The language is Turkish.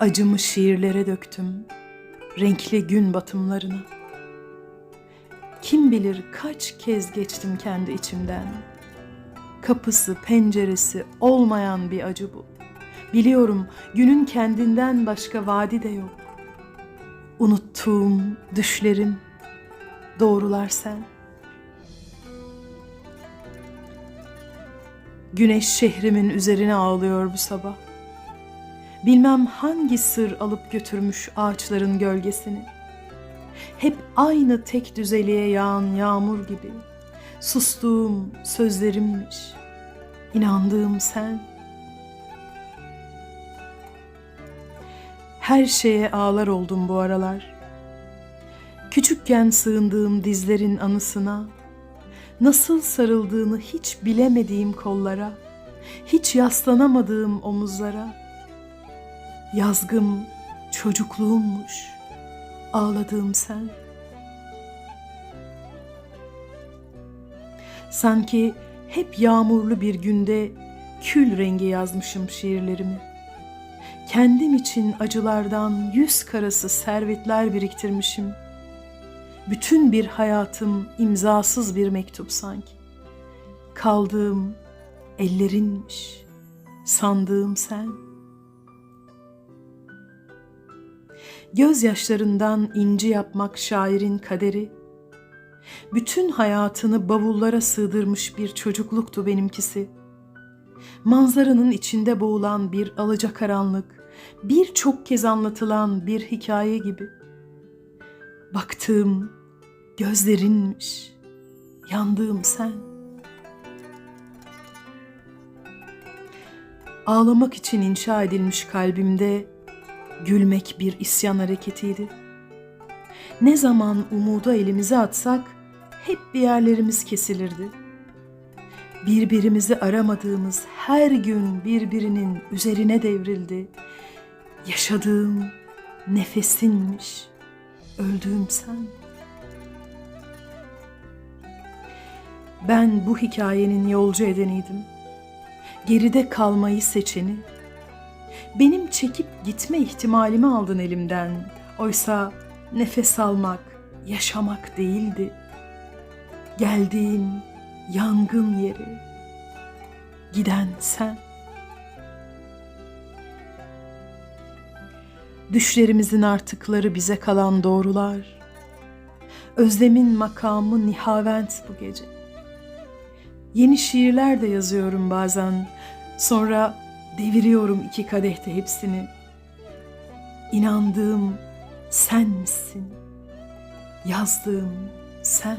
Acımı şiirlere döktüm, renkli gün batımlarına. Kim bilir kaç kez geçtim kendi içimden. Kapısı, penceresi olmayan bir acı bu. Biliyorum günün kendinden başka vadi de yok. Unuttuğum düşlerim, doğrular sen. Güneş şehrimin üzerine ağlıyor bu sabah. Bilmem hangi sır alıp götürmüş ağaçların gölgesini. Hep aynı tek düzeliğe yağan yağmur gibi. Sustuğum sözlerimmiş. İnandığım sen. Her şeye ağlar oldum bu aralar. Küçükken sığındığım dizlerin anısına, nasıl sarıldığını hiç bilemediğim kollara, hiç yaslanamadığım omuzlara, Yazgım çocukluğummuş, ağladığım sen. Sanki hep yağmurlu bir günde kül rengi yazmışım şiirlerimi. Kendim için acılardan yüz karası servetler biriktirmişim. Bütün bir hayatım imzasız bir mektup sanki. Kaldığım ellerinmiş, sandığım sen.'' Gözyaşlarından inci yapmak şairin kaderi. Bütün hayatını bavullara sığdırmış bir çocukluktu benimkisi. Manzaranın içinde boğulan bir alacakaranlık, birçok kez anlatılan bir hikaye gibi. Baktığım gözlerinmiş, yandığım sen. Ağlamak için inşa edilmiş kalbimde Gülmek bir isyan hareketiydi. Ne zaman umuda elimizi atsak hep bir yerlerimiz kesilirdi. Birbirimizi aramadığımız her gün birbirinin üzerine devrildi. Yaşadığım nefesinmiş, öldüğüm sen. Ben bu hikayenin yolcu edeniydim. Geride kalmayı seçeni, benim çekip gitme ihtimalimi aldın elimden. Oysa nefes almak, yaşamak değildi. Geldiğim yangın yeri, giden sen. Düşlerimizin artıkları bize kalan doğrular. Özlemin makamı nihavent bu gece. Yeni şiirler de yazıyorum bazen. Sonra Deviriyorum iki kadehte hepsini. İnandığım sen misin? Yazdığım sen.